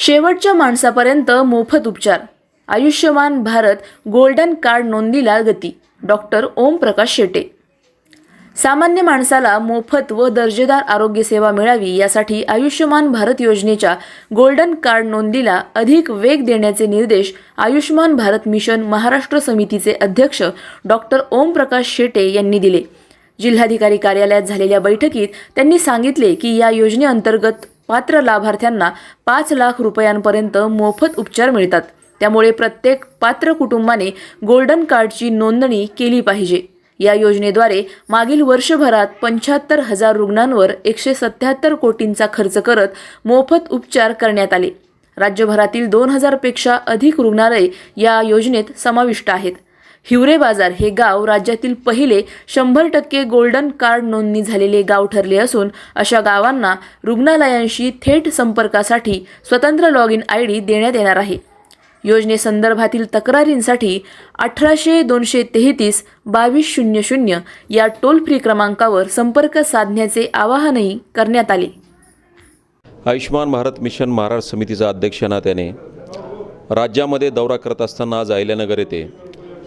शेवटच्या माणसापर्यंत मोफत उपचार. आयुष्यमान भारत गोल्डन कार्ड नोंदीला गती. डॉक्टर ओमप्रकाश शेटे. सामान्य माणसाला मोफत व दर्जेदार आरोग्य सेवा मिळावी यासाठी आयुष्यमान भारत योजनेच्या गोल्डन कार्ड नोंदीला अधिक वेग देण्याचे निर्देश आयुष्यमान भारत मिशन महाराष्ट्र समितीचे अध्यक्ष डॉक्टर ओमप्रकाश शेटे यांनी दिले. जिल्हाधिकारी कार्यालयात झालेल्या बैठकीत त्यांनी सांगितले की या योजनेअंतर्गत पात्र लाभार्थ्यांना पाच लाख रुपयांपर्यंत मोफत उपचार मिळतात. त्यामुळे प्रत्येक पात्र कुटुंबाने गोल्डन कार्डची नोंदणी केली पाहिजे. या योजनेद्वारे मागील वर्षभरात पंच्याहत्तर हजार रुग्णांवर एकशे सत्याहत्तर कोटींचा खर्च करत मोफत उपचार करण्यात आले. राज्यभरातील दोन हजारपेक्षा अधिक रुग्णालय या योजनेत समाविष्ट आहेत. हिवरे बाजार हे गाव राज्यातील पहिले शंभर टक्के गोल्डन कार्ड नोंदणी झालेले गाव ठरले असून अशा गावांना रुग्णालयांशी थेट संपर्कासाठी स्वतंत्र लॉग इन आय डी देण्यात येणार आहे. योजनेसंदर्भातील तक्रारींसाठी अठराशे दोनशे तेहतीस बावीस शून्य शून्य या टोल फ्री क्रमांकावर संपर्क साधण्याचे आवाहनही करण्यात आले. आयुष्मान भारत मिशन महाराष्ट्र समितीचा अध्यक्ष नात्याने राज्यामध्ये दौरा करत असताना आज अहिल्यानगर येथे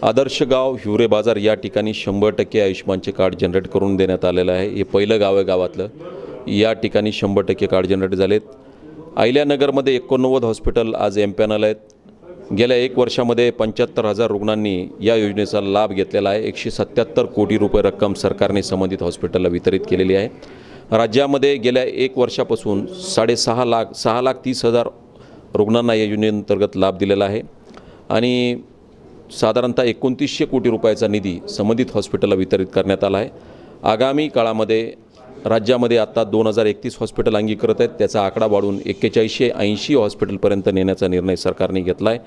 आदर्श गाव हिवरे बाजार या ठिकाणी शंभर टक्के आयुष्मानचे कार्ड जनरेट करून देण्यात आलेलं आहे. हे पहिलं गाव आहे गावातलं. या ठिकाणी शंभर टक्के कार्ड जनरेट झालेत. अहिल्यानगरमध्ये एकोणनव्वद हॉस्पिटल आज एम पॅनल आहेत. गेल्या एक वर्षामध्ये पंच्याहत्तर हजार रुग्णांनी या योजनेचा लाभ घेतलेला आहे. एकशे सत्याहत्तर कोटी रुपये रक्कम सरकारने संबंधित हॉस्पिटलला वितरित केलेली आहे. राज्यामध्ये गेल्या एक वर्षापासून साडेसहा लाख सहा लाख तीस हजार रुग्णांना या योजनेअंतर्गत लाभ दिलेला आहे. आणि साधारणतः एकोणतीसशे कोटी रुपयाचा निधी संबंधित हॉस्पिटलला वितरित करण्यात आला आहे. आगामी काळामध्ये राज्यामध्ये आत्ता दोन हजार एकतीस हॉस्पिटल अंगीकृत आहेत. त्याचा आकडा वाढून एक्केचाळीसशे ऐंशी हॉस्पिटलपर्यंत नेण्याचा निर्णय सरकारने घेतला आहे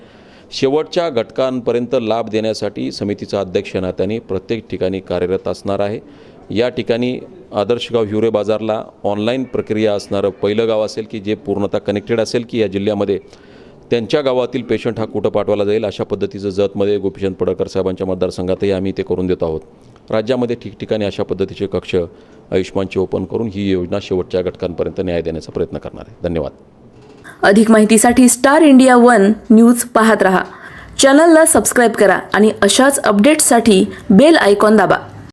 शेवटच्या घटकांपर्यंत लाभ देण्यासाठी समितीचा अध्यक्ष नात्याने प्रत्येक ठिकाणी कार्यरत असणार आहे. या ठिकाणी आदर्श गाव हिवरे बाजारला ऑनलाईन प्रक्रिया असणारं पहिलं गाव असेल की जे पूर्णतः कनेक्टेड असेल की या जिल्ह्यामध्ये त्यांच्या गावातील पेशंट हा कुठं पाठवला जाईल? अशा पद्धतीचं जतमध्ये गोपीचंद पडळकर साहेबांच्या मतदारसंघातही आम्ही ते करून देत आहोत. राज्यामध्ये ठिकठिकाणी अशा पद्धतीचे कक्ष आयुष्मानचे ओपन करून ही योजना शेवटच्या घटकांपर्यंत न्याय देण्याचा प्रयत्न करणार आहे. धन्यवाद. अधिक माहितीसाठी स्टार इंडिया वन न्यूज पाहत रहा. चॅनलला सबस्क्राईब करा आणि अशाच अपडेट्ससाठी बेल आयकॉन दाबा.